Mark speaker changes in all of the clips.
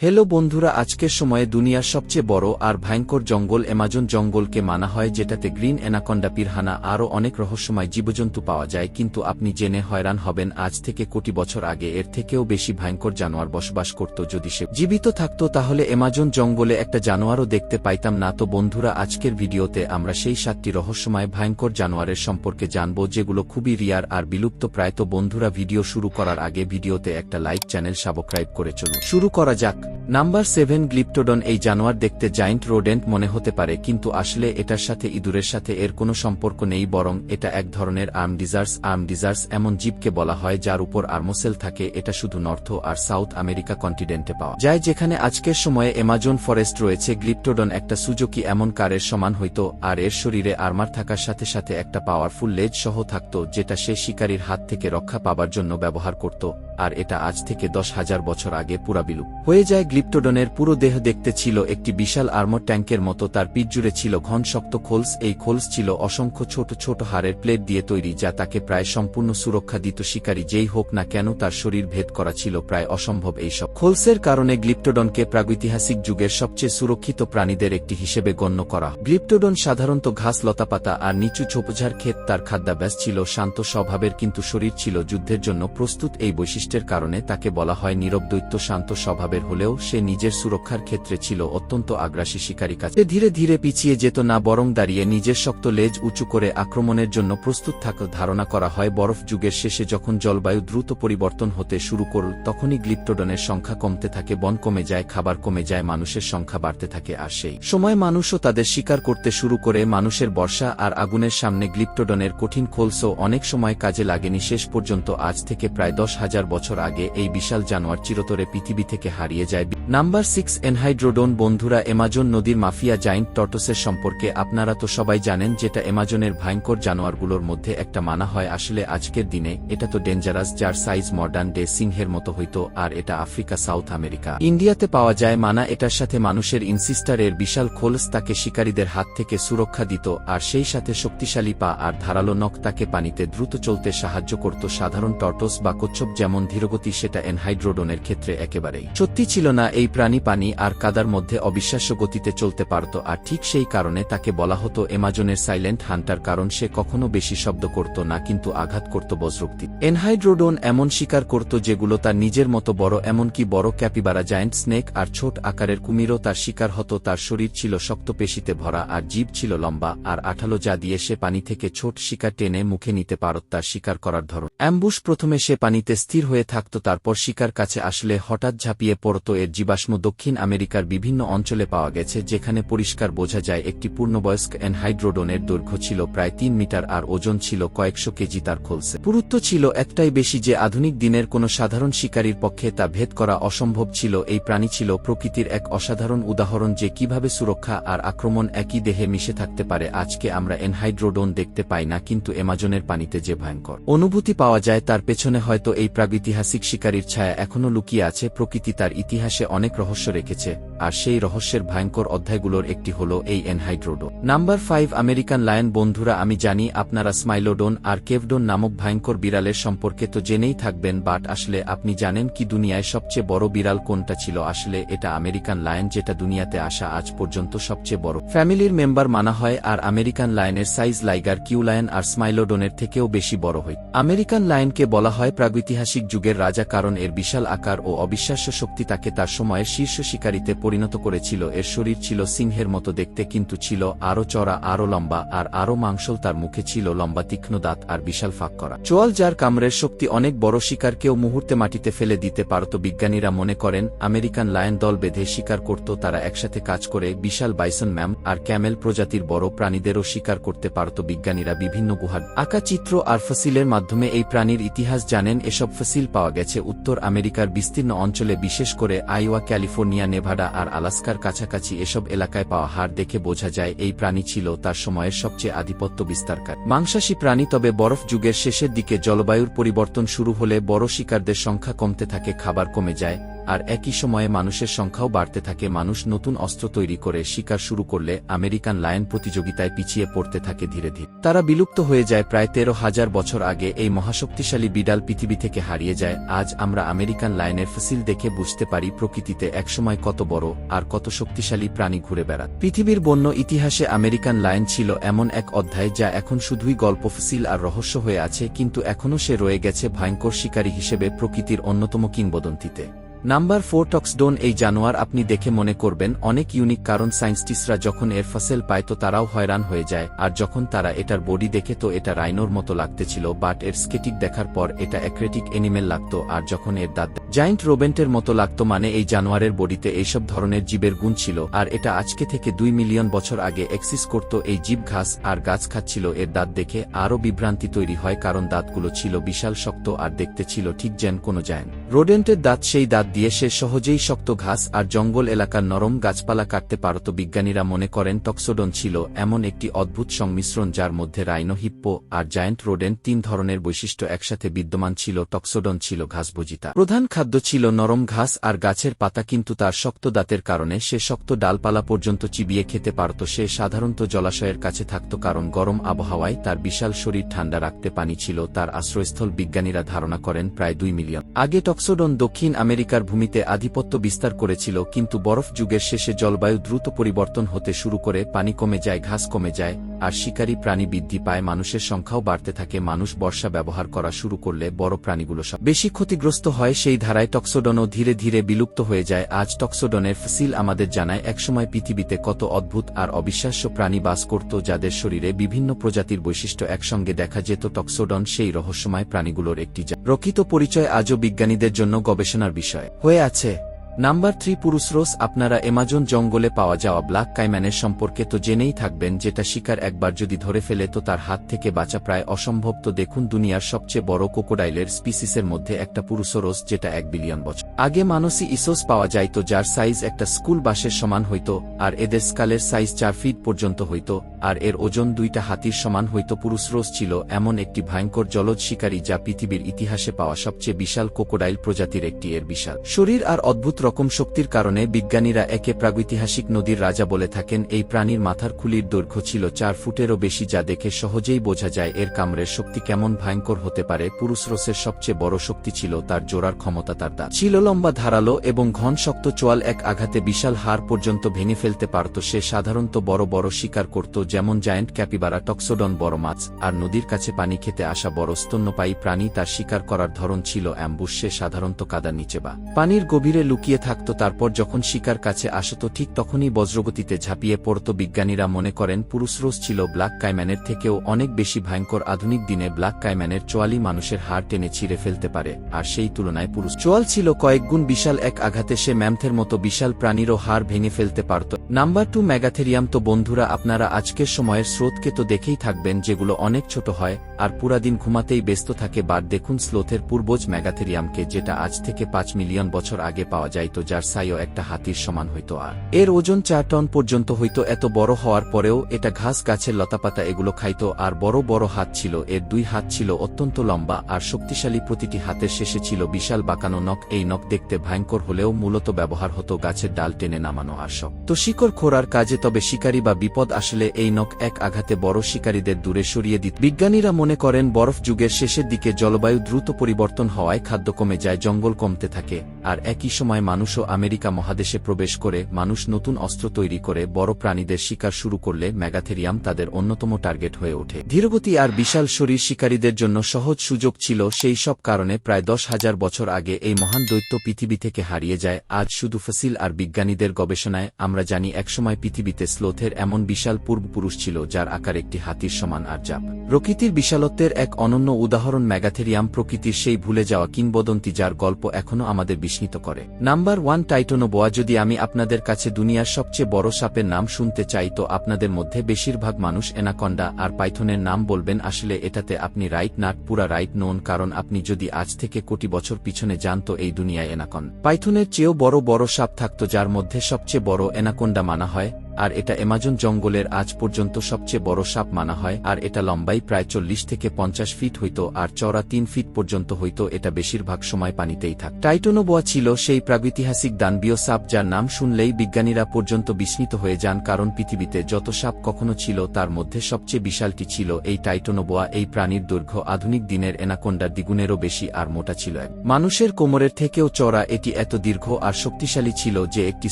Speaker 1: Hello বন্ধুরা, আজকের সময়ে দুনিয়ার সবচেয়ে বড় আর ভয়ঙ্কর জঙ্গল অ্যামাজন জঙ্গলকে মানা হয়, যেটাতে গ্রিন অ্যানাকন্ডা পিরহানা আরও অনেক রহস্যময় জীবজন্তু পাওয়া যায়। কিন্তু আপনি জেনে হয়রান হবেন, আজ থেকে কোটি বছর আগে এর থেকেও বেশি ভয়ঙ্কর জানোয়ার বসবাস করত। যদি সে জীবিত থাকত, তাহলে অ্যামাজন জঙ্গলে একটা জানোয়ারও দেখতে পাইতাম না। তো বন্ধুরা, আজকের ভিডিওতে আমরা সেই সাতটি রহস্যময় ভয়ঙ্কর জানোয়ারের সম্পর্কে জানব, যেগুলো খুবই রিয়ার আর বিলুপ্ত প্রায়। তো বন্ধুরা, ভিডিও শুরু করার আগে ভিডিওতে একটা লাইক, চ্যানেল সাবস্ক্রাইব করে চলুন। শুরু করা যাক। নাম্বার সেভেন গ্লিপ্টোডন এই জানোয়ার দেখতে জাইন্ট রোডেন্ট মনে হতে পারে, কিন্তু আসলে এটার সাথে ইঁদুরের সাথে এর কোনো সম্পর্ক নেই, বরং এটা এক ধরনের আর্ম ডিজার্স। আর্ম ডিজার্স এমন জীবকে বলা হয় যার উপর আর্মোসেল থাকে, এটা শুধু নর্থ আর সাউথ আমেরিকা কন্টিনেন্টে পাওয়া যায়। যেখানে আজকের সময়ে এমাজন ফরেস্ট রয়েছে গ্লিপ্টোডন একটা সুযোগী এমন কারের সমান হইত, আর এর শরীরে আর্মার থাকার সাথে সাথে একটা পাওয়ারফুল লেজ সহ থাকত, যেটা সে শিকারীর হাত থেকে রক্ষা পাবার জন্য ব্যবহার করত, আর এটা আজ থেকে দশ হাজার বছর আগে পুরা বিলুপ হয়ে যায়। গ্লিপ্টোডনের পুরো দেহ দেখতে ছিল একটি বিশাল আর্মর ট্যাঙ্কের মতো, তার পিঠ জুড়ে ছিল ঘন শক্ত খোলস। এই খোলস ছিল অসংখ্য ছোট ছোট হাড়ের প্লেট দিয়ে তৈরি, যা তাকে প্রায় সম্পূর্ণ সুরক্ষা দিত। শিকারী যেই হোক না কেন, তার শরীর ভেদ করা ছিল প্রায় অসম্ভব এইসব খোলসের কারণে গ্লিপ্টোডনকে প্রাগৈতিহাসিক যুগের সবচেয়ে সুরক্ষিত প্রাণীদের একটি হিসেবে গণ্য করা। গ্লিপ্টোডন সাধারণত ঘাস, লতাপাতা আর নিচু ছোপঝাড় ক্ষেত, তার খাদ্যাভ্যাস ছিল শান্ত স্বভাবের, কিন্তু শরীর ছিল যুদ্ধের জন্য প্রস্তুত। এই বৈশিষ্ট্যের কারণে তাকে বলা হয় নীরব দৈত্য শান্ত স্বভাবের হলেও সে নিজের সুরক্ষার ক্ষেত্রে ছিল অত্যন্ত আগ্রাসী শিকারী কাছে ধীরে ধীরে পিছিয়ে যেত না, বরং দাঁড়িয়ে নিজের শক্ত লেজ উঁচু করে আক্রমণের জন্য প্রস্তুত থাকা ধারণা করা হয়। বরফ যুগের শেষে যখন জলবায়ু দ্রুত পরিবর্তন হতে শুরু করল, তখনই গ্লিপ্টোডনের সংখ্যা কমতে থাকে, বন কমে যায়, খাবার কমে যায়, মানুষের সংখ্যা বাড়তে থাকে আর সেই সময় মানুষও তাদের শিকার করতে শুরু করে। মানুষের বর্ষা আর আগুনের সামনে গ্লিপ্টোডনের কঠিন খোলসও অনেক সময় কাজে লাগেনি। শেষ পর্যন্ত আজ থেকে প্রায় দশ হাজার বছর আগে এই বিশাল জানোয়ার চিরতরে পৃথিবী থেকে হারিয়ে যায়। নাম্বার সিক্স, এনহাইড্রোডোন বন্ধুরা এমাজন নদীর মাফিয়া জাইন্ট টর্টোসের সম্পর্কে আপনারা তো সবাই জানেন যেটা এমাজনের ভয়ঙ্কর জানোয়ারগুলোর মধ্যে একটা মানা হয়। আসলে আজকের দিনে এটা তো ডেঞ্জারাস, যার সাইজ মডার্ন ডে সিংহের মতো হইত, আর এটা আফ্রিকা, সাউথ আমেরিকা। ইন্ডিয়াতে পাওয়া যায় মানা, এটার সাথে মানুষের ইনসিস্টারের বিশাল খোলস তাকে শিকারীদের হাত থেকে সুরক্ষা দিত, আর সেই সাথে শক্তিশালী পা আর ধারালো নখ তাকে পানিতে দ্রুত চলতে সাহায্য করত। সাধারণ টর্টোস বা কচ্ছপ যেমন ধীরগতি, সেটা এনহাইড্রোডনের ক্ষেত্রে একেবারেই সত্যি ছিল না। এই প্রাণী পানি আর কাদার মধ্যে অবিশ্বাস্য গতিতে চলতে পারত, আর ঠিক সেই কারণে তাকে বলা হতো এমাজনের সাইলেন্ট হান্টার, কারণ সে কখনো বেশি শব্দ করত না, কিন্তু আঘাত করত বজ্রক্তি। এনহাইড্রোডন এমন শিকার করত যেগুলো তার নিজের মতো বড়, এমনকি বড় ক্যাপিবারা জায়েন্ট স্নেক আর ছোট আকারের কুমিরও তার শিকার হতো, তার শরীর ছিল শক্ত পেশিতে ভরা আর জীব ছিল লম্বা, আর আঠালো যা দিয়ে সে পানি থেকে ছোট শিকার টেনে মুখে নিতে পারত তার শিকার করার ধরন। অ্যাম্বুশ প্রথমে সে পানিতে স্থির হয়ে থাকত, তারপর শিকার কাছে আসলে হঠাৎ ঝাঁপিয়ে পড়ত, এর জীবাশ্ম দক্ষিণ আমেরিকার বিভিন্ন অঞ্চলে পাওয়া গেছে, যেখানে পরিষ্কার বোঝা যায় একটি পূর্ণবয়স্ক এনহাইড্রোডনের দৈর্ঘ্য ছিল প্রায় তিন মিটার আর ওজন ছিল কয়েকশো কেজি তার খোলসে। পুরুত্ব ছিল এতটাই বেশি যে আধুনিক দিনের কোনো সাধারণ শিকারীর পক্ষে তা ভেদ করা অসম্ভব ছিল, এই প্রাণী ছিল প্রকৃতির এক অসাধারণ উদাহরণ যে কীভাবে সুরক্ষা আর আক্রমণ একই দেহে মিশে থাকতে পারে। আজকে আমরা এনহাইড্রোডন দেখতে পাই না, কিন্তু এমাজনের পানিতে যে ভয়ঙ্কর অনুভূতি পাওয়া যায়, তার পেছনে হয়তো এই প্রাগৈতিহাসিক শিকারীর ছায়া এখনও লুকিয়ে আছে, প্রকৃতি তার ইতিহাসে অনেক রহস্য রেখেছে, আর সেই রহস্যের ভয়ঙ্কর অধ্যায়গুলোর একটি হল এই এনহাইড্রোডো। নাম্বার ফাইভ, আমেরিকান লায়ন বন্ধুরা, আমি জানি আপনারা স্মাইলোডোন আর কেভডোন নামক ভয়ঙ্কর বিড়ালের সম্পর্কে তো জেনেই থাকবেন, বাট আসলে আপনি জানেন কি দুনিয়ায় সবচেয়ে বড় বিড়াল কোনটা ছিল, আসলে এটা আমেরিকান লায়ন যেটা দুনিয়াতে আসা আজ পর্যন্ত সবচেয়ে বড়। ফ্যামিলির মেম্বার মানা হয়, আর আমেরিকান লায়নের সাইজ লাইগার কিউ লায়ন আর স্মাইলোডোনের থেকেও বেশি বড় হয়। আমেরিকান লায়নকে বলা হয় প্রাগৈতিহাসিক যুগের রাজা, কারণ এর বিশাল আকার ও অবিশ্বাস্য শক্তি তাকে তার সময়ের শীর্ষ শিকারীতে পরিণত করেছিল। এর শরীর ছিল সিংহের মতো দেখতে কিন্তু ছিল আরও চড়া, আরও লম্বা আর আরও মাংসল। তার মুখে ছিল লম্বা তীক্ষ্ণ দাঁত আর বিশাল ফাঁক করা। চোয়াল যার কামড়ের শক্তি অনেক বড় শিকারকেও মুহূর্তে মাটিতে ফেলে দিতে পারত। বিজ্ঞানীরা মনে করেন, আমেরিকান লায়ন দল বেঁধে শিকার করত। তারা একসাথে কাজ করে বিশাল বাইসন ম্যাম আর ক্যামেল প্রজাতির বড় প্রাণীদেরও শিকার করতে পারত। বিজ্ঞানীরা বিভিন্ন গুহার আঁকা চিত্র আর ফসিলের মাধ্যমে এই প্রাণীর ইতিহাস জানেন। এসব ফসিল পাওয়া গেছে উত্তর আমেরিকার বিস্তীর্ণ অঞ্চলে, বিশেষ করে আইওয়া, ক্যালিফোর্নিয়া, নেভাডা আর আলাস্কার কাছাকাছি এসব এলাকায় পাওয়া হাড় দেখে বোঝা যায় এই প্রাণী ছিল তার সময়ের সবচেয়ে আধিপত্য বিস্তারকার। মাংসাশী প্রাণী তবে বরফ যুগের শেষের দিকে জলবায়ুর পরিবর্তন শুরু হলে বড় শিকারদের সংখ্যা কমতে থাকে, খাবার কমে যায় আর একই সময়ে মানুষের সংখ্যাও বাড়তে থাকে। মানুষ নতুন অস্ত্র তৈরি করে শিকার শুরু করলে আমেরিকান লায়ন প্রতিযোগিতায় পিছিয়ে পড়তে থাকে ধীরে ধীরে। তারা বিলুপ্ত হয়ে যায় প্রায় তেরো হাজার বছর আগে এই মহাশক্তিশালী বিড়াল পৃথিবী থেকে হারিয়ে যায়। আজ আমরা আমেরিকান লায়নের ফসিল দেখে বুঝতে পারি প্রকৃতিতে একসময় কত বড় আর কত শক্তিশালী প্রাণী ঘুরে বেড়াত পৃথিবীর বন্য ইতিহাসে আমেরিকান লায়ন ছিল এমন এক অধ্যায় যা এখন শুধুই গল্প, ফসিল আর রহস্য হয়ে আছে, কিন্তু এখনও সে রয়ে গেছে ভয়ঙ্কর শিকারী হিসেবে প্রকৃতির অন্যতম কিংবদন্তিতে। নাম্বার ফোর টক্সডোন এই জানোয়ার আপনি দেখে মনে করবেন, অনেক ইউনিক কারণ সায়েন্সটিস্টরা যখন এর ফসেল পায় তো তারাও হয়রান হয়ে যায়, আর যখন তারা এটার বডি দেখে তো এটা রাইনোর মতো লাগতেছিল বাট এর স্কেটিক দেখার পর এটা অ্যাক্রেটিক এনিমেল লাগত, আর যখন এর দাঁত জায়েন্ট রোবেন্টের মতো লাগত মানে এই জানোয়ারের বডিতে এইসব ধরনের জীবের গুণ ছিল, আর এটা আজকে থেকে দুই মিলিয়ন বছর আগে এক্সিস করত এই জীব ঘাস আর গাছ খাচ্ছিল এর দাঁত দেখে আরও বিভ্রান্তি তৈরি হয় কারণ দাঁতগুলো ছিল বিশাল শক্ত আর দেখতে ছিল ঠিক যেন কোনো জায়েন্ট। রোডেন্টের দাঁত সেই দাঁত দিয়ে সে সহজেই শক্ত ঘাস আর জঙ্গল এলাকার নরম গাছপালা কাটতে পারত, বিজ্ঞানীরা মনে করেন টক্সোডন ছিল এমন একটি অদ্ভুত সংমিশ্রণ যার মধ্যে রাইনো হিপ্পো আর জায়েন্ট রোডেন্ট তিন ধরনের বৈশিষ্ট্য একসাথে বিদ্যমান ছিল, টক্সোডন ছিল ঘাসভোজিতা। প্রধান খাদ্য ছিল নরম ঘাস আর গাছের পাতা, কিন্তু তার শক্ত দাঁতের কারণে সে শক্ত ডালপালা পর্যন্ত চিবিয়ে খেতে পারত। সে সাধারণত জলাশয়ের কাছে থাকত, কারণ গরম আবহাওয়ায় তার বিশাল শরীর ঠান্ডা রাখতে পানি ছিল। তার আশ্রয়স্থল বিজ্ঞানীরা ধারণা করেন, প্রায় দুই মিলিয়ন। আগে টক্সোডন দক্ষিণ আমেরিকার ভূমিতে আধিপত্য বিস্তার করেছিল, কিন্তু বরফ যুগের শেষে জলবায়ু দ্রুত পরিবর্তন হতে শুরু করে, পানি কমে যায়, ঘাস কমে যায়, আর শিকারী প্রাণী বৃদ্ধি পায়, মানুষের সংখ্যাও বাড়তে থাকে। মানুষ বর্ষা ব্যবহার করা শুরু করলে বড় প্রাণীগুলো সব বেশি ক্ষতিগ্রস্ত হয়, সেই ধারায় টক্সোডনও ধীরে ধীরে বিলুপ্ত হয়ে যায়। আজ টক্সোডনের ফসিল আমাদের জানায়, একসময় পৃথিবীতে কত অদ্ভুত আর অবিশ্বাস্য প্রাণী বাস করত যাদের শরীরে বিভিন্ন প্রজাতির বৈশিষ্ট্য একসঙ্গে দেখা যেত। টক্সোডন সেই রহস্যময় প্রাণীগুলোর একটি প্রকৃত পরিচয় আজও বিজ্ঞানীদের জন্য গবেষণার বিষয়। হয়ে আছে। নাম্বার থ্রি পুরুষরোস, আপনারা এমাজন জঙ্গলে পাওয়া যাওয়া ব্ল্যাক কাইম্যানের সম্পর্কে তো জেনেই থাকবেন যেটা শিকার একবার যদি ধরে ফেলে তো তার হাত থেকে বাঁচা প্রায় অসম্ভব। তো দেখুন দুনিয়ার সবচেয়ে বড় কোকোডাইলের স্পিসিসের মধ্যে একটা পুরুষরোস যেটা এক বিলিয়ন বছর আগে মানসি ইসোস পাওয়া যাইত যার সাইজ একটা স্কুল বাসের সমান হইত, আর এদের স্কালের সাইজ চার ফিট পর্যন্ত হইত, আর এর ওজন দুইটা হাতির সমান হইত। পুরুষরোস ছিল এমন একটি ভয়ঙ্কর জলজ শিকারী যা পৃথিবীর ইতিহাসে পাওয়া সবচেয়ে বিশাল কোকোডাইল প্রজাতির একটি এর বিশাল শরীর আর অদ্ভুত রকম শক্তির কারণে বিজ্ঞানীরা একে প্রাগৈতিহাসিক নদীর রাজা বলে থাকেন। এই প্রাণীর মাথার খুলির দৈর্ঘ্য ছিল চার ফুটেরও বেশি, যা দেখে সহজেই বোঝা যায় এর কামড়ের শক্তি কেমন ভয়ঙ্কর হতে পারে। পুরুষরসের সবচেয়ে বড় শক্তি ছিল তার জোড়ার ক্ষমতা তার দাঁত। ছিল লম্বা ধারালো এবং ঘন শক্ত চোয়াল এক আঘাতে বিশাল হার পর্যন্ত ভেঙে ফেলতে পারত সে সাধারণত বড় বড় শিকার করত যেমন জায়েন্ট ক্যাপিবারা, টক্সোডন বড় মাছ, আর নদীর কাছে পানি খেতে আসা বড় স্তন্যপায়ী প্রাণী তার শিকার করার ধরন ছিল অ্যাম্বুশ, সে সাধারণত কাদার নিচে বা পানির গভীরে লুকিয়ে থাকত। তারপর যখন শিকার কাছে আসত ঠিক তখনই বজ্রগতিতে ঝাঁপিয়ে পড়ত। বিজ্ঞানীরা মনে করেন পুরুষরোস ছিল ব্ল্যাক কাইম্যানের থেকেও অনেক বেশি ভয়ঙ্কর। আধুনিক দিনে ব্ল্যাক কাইম্যানের চোয়ালি মানুষের হাড় টেনে ছিঁড়ে ফেলতে পারে, আর সেই তুলনায় পুরুষ চোয়াল ছিল কয়েকগুণ বিশাল এক আঘাতে সে ম্যামথের মতো বিশাল প্রাণীরও হাড় ভেঙে ফেলতে পারত। নাম্বার টু ম্যাগাথেরিয়াম তো বন্ধুরা আপনারা আজকের সময়ের স্রোতকে তো দেখেই থাকবেন যেগুলো অনেক ছোট হয়, আর পুরা দিন ঘুমাতেই ব্যস্ত থাকে বার দেখুন স্লোথের পূর্বজ ম্যাগাথেরিয়ামকে যেটা আজ থেকে পাঁচ মিলিয়ন বছর আগে পাওয়া যাইত যার সাইও একটা হাতির সমান হইত আর। এর ওজন চার টন পর্যন্ত হইত, এত বড় হওয়ার পরেও এটা ঘাস, গাছের লতাপাতা এগুলো খাইত আর বড় বড় হাত ছিল, এর দুই হাত ছিল অত্যন্ত লম্বা আর শক্তিশালী প্রতিটি হাতের শেষে ছিল বিশাল বাঁকানো নখ, এই নখ দেখতে ভয়ঙ্কর হলেও মূলত ব্যবহার হতো গাছের ডাল টেনে নামানো আর সব। তো শিকড় খোরার কাজে তবে শিকারী বা বিপদ আসলে এই নখ এক আঘাতে বড় শিকারীদের দূরে সরিয়ে দিত। বিজ্ঞানীরা মনে করেন, বরফ যুগের শেষের দিকে জলবায়ু দ্রুত পরিবর্তন হওয়ায় খাদ্য কমে যায়, জঙ্গল কমতে থাকে। আর একই সময় মানুষও আমেরিকা মহাদেশে প্রবেশ করে মানুষ নতুন অস্ত্র তৈরি করে বড় প্রাণীদের শিকার শুরু করলে ম্যাগাথেরিয়াম তাদের অন্যতম টার্গেট হয়ে ওঠে। ধীরগতি আর বিশাল শরীর শিকারীদের জন্য সহজ সুযোগ ছিল সেই সব কারণে প্রায় দশ হাজার বছর আগে এই মহান দৈত্য পৃথিবী থেকে হারিয়ে যায়, আজ শুধু ফসিল আর বিজ্ঞানীদের গবেষণায়, আমরা জানি একসময় পৃথিবীতে স্লোথের এমন বিশাল পূর্বপুরুষ ছিল যার আকার একটি হাতির সমান আর জাপ। প্রকৃতির বিশালত্বের এক অনন্য উদাহরণ ম্যাগাথেরিয়াম প্রকৃতির সেই ভুলে যাওয়া কিংবদন্তি যার গল্প এখনও আমাদের বিস্মিত করে। নাম্বার ওয়ান টাইটোনোবোয়া, যদি আমি আপনাদের কাছে দুনিয়ার সবচেয়ে বড় সাপের নাম শুনতে চাই, তো আপনাদের মধ্যে বেশিরভাগ মানুষ এনাকন্ডা আর পাইথনের নাম বলবেন, আসলে এটাতে আপনি রাইট, নাট পুরা রাইট, নোন, কারণ আপনি যদি আজ থেকে কোটি বছর পিছনে যান, তো এই এনাকন। পাইথনের চেয়েও বড় বড় সাপ থাকত যার মধ্যে সবচেয়ে বড় এনাকোন্ডা মানা হয় আর এটা অ্যামাজন জঙ্গলের আজ পর্যন্ত সবচেয়ে বড় সাপ মানা হয়, আর এটা লম্বাই প্রায় চল্লিশ থেকে পঞ্চাশ ফিট হইত, আর চওড়া তিন ফিট পর্যন্ত হইত, এটা বেশিরভাগ সময় পানিতেই থাক। টাইটোনোবোয়া ছিল সেই প্রাগৈতিহাসিক দানবীয় সাপ যার নাম শুনলেই বিজ্ঞানীরা পর্যন্ত বিস্মিত হয়ে যান, কারণ পৃথিবীতে যত সাপ কখনো ছিল তার মধ্যে সবচেয়ে বিশালটি ছিল এই টাইটোনোবোয়া, এই প্রাণীর দৈর্ঘ্য আধুনিক দিনের এনাকোন্ডার দ্বিগুণেরও বেশি আর মোটা ছিল এক। মানুষের কোমরের থেকেও চড়া এটি এত দীর্ঘ আর শক্তিশালী ছিল যে একটি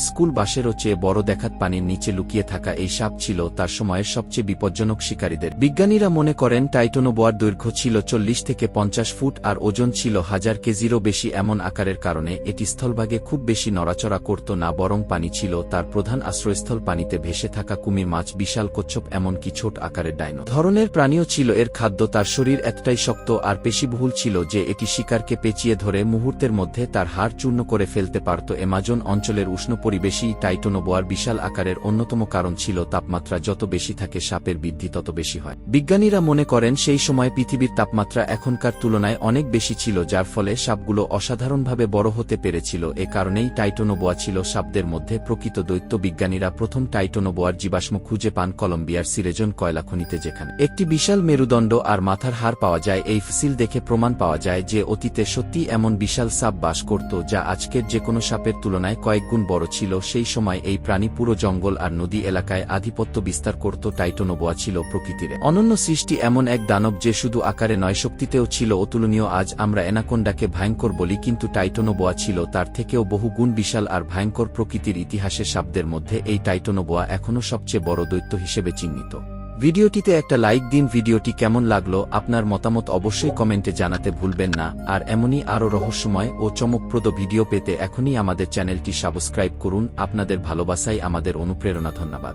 Speaker 1: স্কুল বাসেরও চেয়ে বড় দেখাত পানির নিচে লুকিয়ে থাকা এই সাপ ছিল তার সময়ের সবচেয়ে বিপজ্জনক শিকারীদের। বিজ্ঞানীরা মনে করেন টাইটোনোবোয়ার দৈর্ঘ্য ছিল চল্লিশ থেকে পঞ্চাশ ফুট আর ওজন ছিল হাজার কেজিরও বেশি এমন আকারের কারণে এটি স্থলভাগে খুব বেশি নড়াচড়া করত না বরং পানি ছিল তার প্রধান আশ্রয়স্থল পানিতে ভেসে থাকা কুমির মাছ, বিশাল কচ্ছপ এমনকি ছোট আকারের ডাইনো। ধরনের প্রাণীও ছিল, এর খাদ্য তার শরীর এতটাই শক্ত আর পেশিবহুল ছিল যে এটি শিকারকে পেঁচিয়ে ধরে মুহূর্তের মধ্যে তার হাড় চূর্ণ করে ফেলতে পারত। এমাজন অঞ্চলের উষ্ণ পরিবেশই টাইটোনোবোয়ার বিশাল আকারের অন্যতম কারণ ছিল তাপমাত্রা যত বেশি থাকে সাপের বৃদ্ধি তত বেশি হয়। বিজ্ঞানীরা মনে করেন সেই সময় পৃথিবীর তাপমাত্রা এখনকার তুলনায় অনেক বেশি ছিল যার ফলে সাপগুলো অসাধারণভাবে বড় হতে পেরেছিল। এ কারণেই টাইটোনোবোয়া ছিল সাপদের মধ্যে প্রকৃত দৈত্য। বিজ্ঞানীরা প্রথম টাইটোনোবোয়ার জীবাশ্ম খুঁজে পান কলম্বিয়ার সিরেজন কয়লা খনিতে যেখানে একটি বিশাল মেরুদণ্ড আর মাথার হার পাওয়া যায়। এই ফসিল দেখে প্রমাণ পাওয়া যায় যে অতীতে সত্যি এমন বিশাল সাপ বাস করত যা আজকের যে কোনো সাপের তুলনায় কয়েকগুণ বড় ছিল। সেই সময় এই প্রাণী পুরো জঙ্গল আর নদী এলাকায় আধিপত্য বিস্তার করত টাইটনোবোয়া ছিল প্রকৃতির। অনন্য সৃষ্টি এমন এক দানব যে শুধু আকারে নয়, শক্তিতেও ছিল অতুলনীয়। আজ আমরা এনাকোন্ডাকে ভয়ঙ্কর বলি, কিন্তু টাইটনোবোয়া ছিল তার থেকেও বহু গুণ বিশাল আর ভয়ঙ্কর প্রকৃতির ইতিহাসে শব্দের মধ্যে এই টাইটনোবোয়া এখনও সবচেয়ে বড় দৈত্য হিসেবে চিহ্নিত। ভিডিওটিতে একটা লাইক দিন। ভিডিওটি কেমন লাগল আপনার মতামত অবশ্যই কমেন্টে জানাতে ভুলবেন না। আর এমনই আরও রহস্যময় ও চমকপ্রদ ভিডিও পেতে এখনই আমাদের চ্যানেলটি সাবস্ক্রাইব করুন। আপনাদের ভালোবাসাই আমাদের অনুপ্রেরণা। ধন্যবাদ।